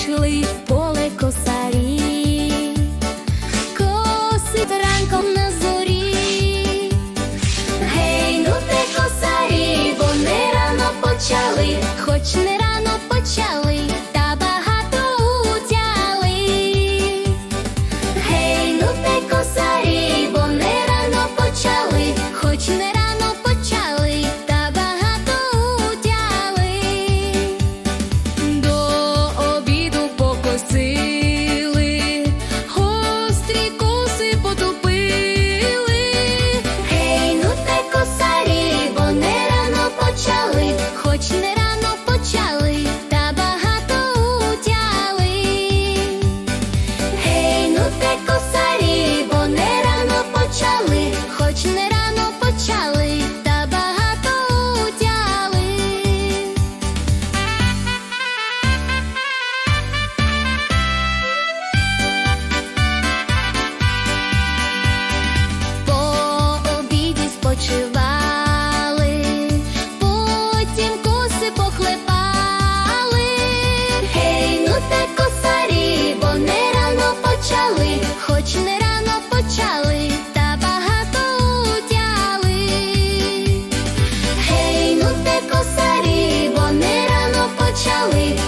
пішли в поле косарі, косить ранком на зорі, гей, ну те косарі, вони рано почали, хоч не рано почали, та багато утяли. Гей, ну те косарі, вони почали, хоч не рано. склепали, гей, ну те косарі, бо не рано почали, хоч не рано почали, та багато утяли. Гей, ну те косарі, бо не рано почали.